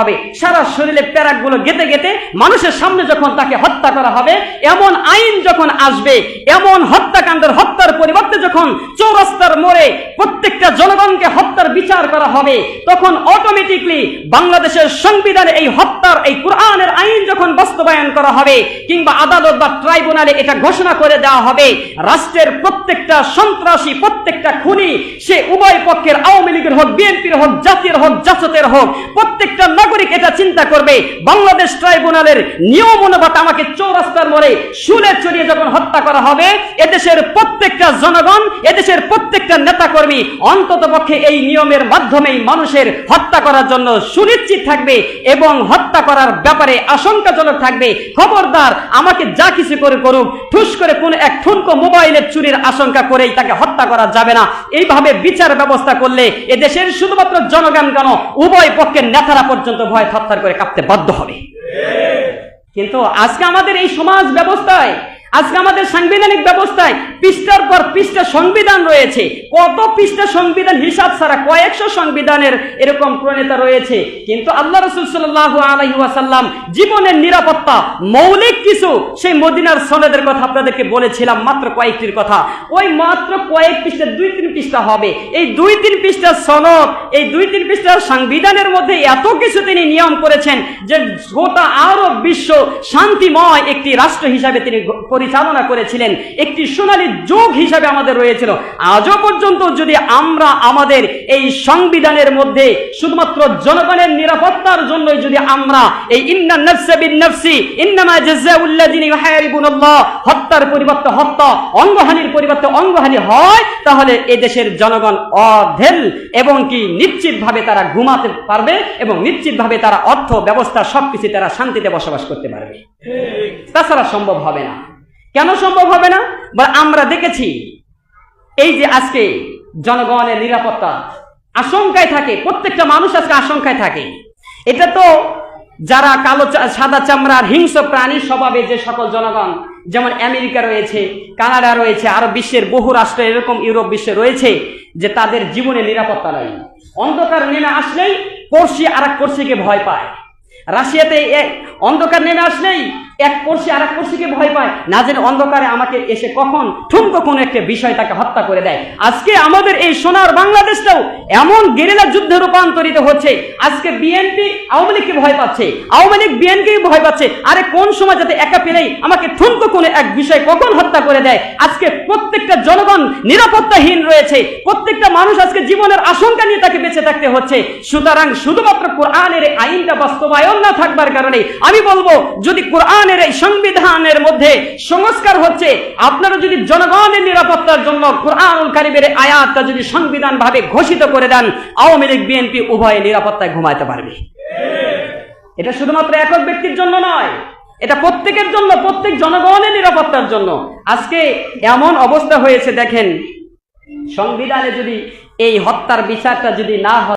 হবে। সারা শরীরে প্যারাকগুলো গেতে গেতে মানুষের সামনে যখন তাকে হত্যা করা হবে, এমন আইন যখন আসবে, এমন হত্যাকাণ্ডের হত্যার পরিবর্তে যখন চৌরাস্তার মোড়ে প্রত্যেকটা জনগণকে হত্যার বিচার করা হবে, তখন অটোমেটিকলি বাংলাদেশের সংবিধানে এই হত্যার, এই কোরআনের আইন যখন বাস্তবায়ন করা হবে, কিংবা আদালত বা ট্রাইব্যুনালে এটা ঘোষণা করে দেওয়া হবে, রাষ্ট্রের প্রত্যেকটা সন্ত্রাসী, প্রত্যেকটা খুনি, সে উভয় পক্ষের আওয়ামী লীগের হোক, বিএনপির হোক জাতীয় হোক জাসতের হোক, প্রত্যেকটা নাগরিক এটা চিন্তা করবে, বাংলাদেশ ট্রাইব্যুনালের নিয়ম অনুপাত আমাকে চৌরাস্তার মোড়ে শুলে চড়িয়ে যখন হত্যা করা হবে, এদেশের প্রত্যেকটা জনগণ, এদেশের প্রত্যেকটা নেতাকর্মী অন্তত পক্ষে এই নিয়মের মাধ্যমেই মানুষের হত্যা করার জন্য সুনিশ্চিত থাকবে এবং হত্যা করার ব্যাপারে আশঙ্কাজনক থাকবে। খবরদার, আমাকে যা কিছু করে করুক, ঠুস করে কোন এক ঠুনকো মোবাইলের চুরির আশঙ্কা করেই তাকে হত্যা করা যাবে না। এইভাবে বিচার ব্যবস্থা করলে এদেশের শুধুমাত্র জনগণ কেন উভয় পক্ষের নেতারা পর্যন্ত ভয় থরথর করে কাঁপতে বাধ্য হবে। কিন্তু আজকে আমাদের এই সমাজ ব্যবস্থায়, আজকে আমাদের সাংবিধানিক ব্যবস্থায় পৃষ্ঠার পর পৃষ্ঠা সংবিধান রয়েছে। কত পৃষ্ঠা সংবিধান? হিসাব ছাড়া কয়েকশো সংবিধানের এরকম প্রণেতা রয়েছে। কিন্তু আল্লাহ রসুল সাল্লাহ আলহিহাসাল্লাম জীবনের নিরাপত্তা, মৌলিক কিছু সেই মদিনার সনেদের কথা আপনাদেরকে বলেছিলাম, মাত্র কয়েকটির কথা। ওই মাত্র কয়েক পৃষ্ঠা, দুই তিন পৃষ্ঠা হবে। এই দুই তিন পৃষ্ঠার সনদ, এই দুই তিন পৃষ্ঠার সংবিধানের মধ্যে এত কিছু তিনি নিয়ম করেছেন যে গোটা আরব বিশ্ব শান্তিময় একটি রাষ্ট্র হিসাবে তিনি পরিচালনা করেছিলেন। একটি সোনালী যুগ হিসাবে আমাদের রয়েছিল। আজও পর্যন্ত যদি আমরা আমাদের এই সংবিধানের মধ্যে শুধুমাত্র জনগণের নিরাপত্তার জন্য যদি আমরা এই ইন্না নফসে বিন নফসি ইন্নামা জাযাউল্লাযিনা ইউহারিবুনাল্লাহ হত্যার পরিবর্তে হত্যা অঙ্গহানির পরিবর্তে অঙ্গহানি হয় তাহলে এই দেশের জনগণ অধেল এবং কি নিশ্চিতভাবে তারা ঘুমাতে পারবে এবং নিশ্চিতভাবে তারা অর্থ ব্যবস্থা সবকিছু তারা শান্তিতে বসবাস করতে পারবে। তাছাড়া সম্ভব হবে না। কেন সম্ভব হবে না? বা আমরা দেখেছি, এই যে আজকে জনগণের নিরাপত্তা আশঙ্কায় থাকে, প্রত্যেকটা মানুষ আজকে আশঙ্কায় থাকে। এটা তো যারা কালো সাদা চামড়ার হিংস্র প্রাণীর স্বভাবে যে সকল জনগণ, যেমন আমেরিকা রয়েছে, কানাডা রয়েছে, আরও বিশ্বের বহু রাষ্ট্র, এরকম ইউরোপ বিশ্বে রয়েছে, যে তাদের জীবনে নিরাপত্তা নাই। অন্ধকার নেমে আসলেই পড়শি আর এক পড়শিকে ভয় পায়। রাশিয়াতে অন্ধকার নেমে আসলেই এক পড়শি আর এক পড়শিকে ভয় পায়। না যেন অন্ধকারে আমাকে এসে কখন ঠুমকো কোনো একটা বিষয় তাকে হত্যা করে দেয়। আজকে আমাদের এই সোনার বাংলাদেশটাও এমন গেরিলা যুদ্ধে রূপান্তরিত হচ্ছে। আজকে বিএনপি আওয়ামী লীগকে ভয় পাচ্ছে। আওয়ামী লীগ বিএনপি ভয় পাচ্ছে। আরে কোন সময় যাতে একা পেলেই আমাকে ঠুমকো কোনো এক বিষয় কখন হত্যা করে দেয়? আজকে প্রত্যেকটা জনগণ নিরাপত্তাহীন রয়েছে। প্রত্যেকটা মানুষ আজকে জীবনের আশঙ্কা নিয়ে তাকে বেঁচে থাকতে হচ্ছে। সুতরাং শুধুমাত্র কোরআনের আইনটা বাস্তবায়ন না থাকবার কারণে আমি বলব, যদি কোরআনের এই সংবিধানের মধ্যে সংস্কার হচ্ছে, আপনারা যদি জনগণের নিরাপত্তার জন্য কোরআনুল কারিমের আয়াতটা যদি সংবিধান ভাবে ঘোষিত করে দেন, আওয়ামী লীগ, বিএনপি উভয়ে নিরাপত্তায় ঘুমাইতে পারবে। এটা শুধুমাত্র একক ব্যক্তির জন্য নয়, এটা প্রত্যেকের জন্য, প্রত্যেক জনগণের নিরাপত্তার জন্য। আজকে এমন অবস্থা হয়েছে, দেখেন, সংবিধানে যদি এই হত্যার বিচারটা যদি না হয়